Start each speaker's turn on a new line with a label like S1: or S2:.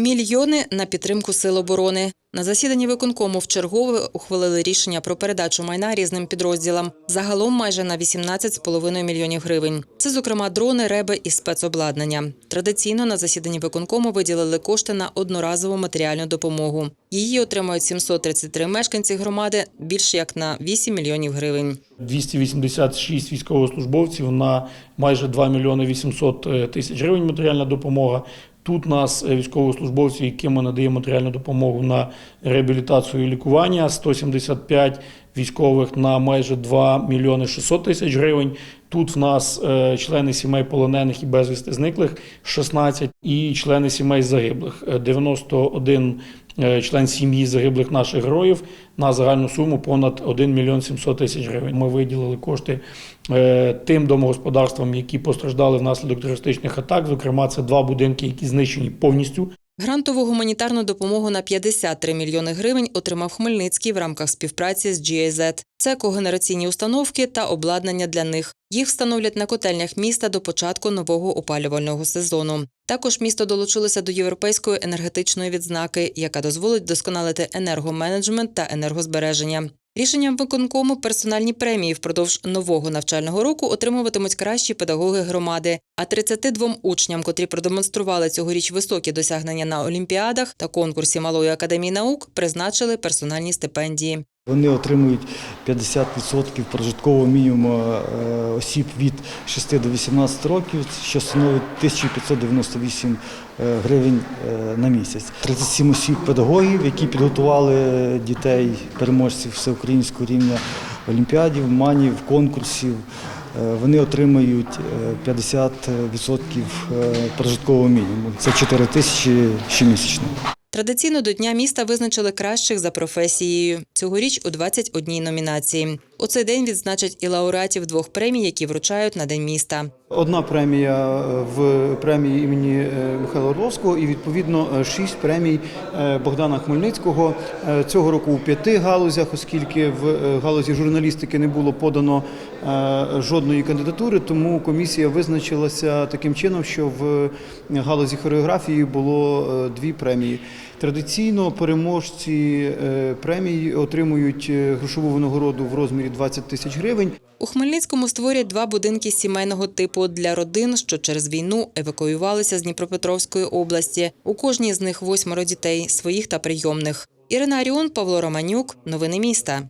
S1: Мільйони на підтримку сил оборони. На засіданні виконкому вчергове ухвалили рішення про передачу майна різним підрозділам. Загалом майже на 18,5 мільйонів гривень. Це, зокрема, дрони, реби і спецобладнання. Традиційно на засіданні виконкому виділили кошти на одноразову матеріальну допомогу. Її отримають 733 мешканці громади більш як на 8 мільйонів гривень.
S2: 286 військовослужбовців на майже 2 мільйони 800 тисяч гривень матеріальна допомога. Тут нас е, військовослужбовці, яким ми надаємо матеріальну допомогу на реабілітацію і лікування, 175 військових на майже 2 мільйони 600 тисяч гривень. Тут в нас е, члени сімей полонених і безвісти зниклих 16 і члени сімей загиблих Е, 91 е, член сім'ї загиблих наших героїв на загальну суму понад 1 мільйон 700 тисяч гривень. Ми виділили кошти е, тим домогосподарствам, які постраждали внаслідок терористичних атак. Зокрема, це два будинки, які знищені повністю.
S1: Грантову гуманітарну допомогу на 53 мільйони гривень отримав Хмельницький в рамках співпраці з GIZ. Це когенераційні установки та обладнання для них. Їх встановлять на котельнях міста до початку нового опалювального сезону. Також місто долучилося до європейської енергетичної відзнаки, яка дозволить досконалити енергоменеджмент та енергозбереження. Рішенням виконкому персональні премії впродовж нового навчального року отримуватимуть кращі педагоги громади. А 32 учням, котрі продемонстрували цьогоріч високі досягнення на олімпіадах та конкурсі Малої академії наук, призначили персональні стипендії.
S3: Вони отримують 50% прожиткового мінімуму е, осіб від 6 до 18 років, що становить 1598 е, гривень е, на місяць. 37 осіб педагогів, які підготували дітей, переможців всеукраїнського рівня олімпіадів, манів, конкурсів. Вони отримають е, 50% е, прожиткового мінімуму. Це 4 тисячі щомісячно.
S1: Традиційно до Дня міста визначили кращих за професією. Цьогоріч у 21 номінації. У цей день відзначать і лауреатів двох премій, які вручають на День міста.
S4: Одна премія е, в премії імені е, Михайла Орловського і відповідно е, шість премій Богдана Хмельницького. Цього року у п'яти галузях, оскільки в галузі журналістики не було подано жодної кандидатури, тому комісія визначилася таким чином, що в галузі хореографії було дві премії. Традиційно переможці премії премій отримують е, грошову винагороду в розмірі 20 тисяч гривень.
S1: У Хмельницькому створять два будинки сімейного типу для родин, що через війну евакуювалися з Дніпропетровської області. У кожній з них восьмеро дітей, своїх та прийомних. Ірина Аріон, Павло Романюк. Новини міста.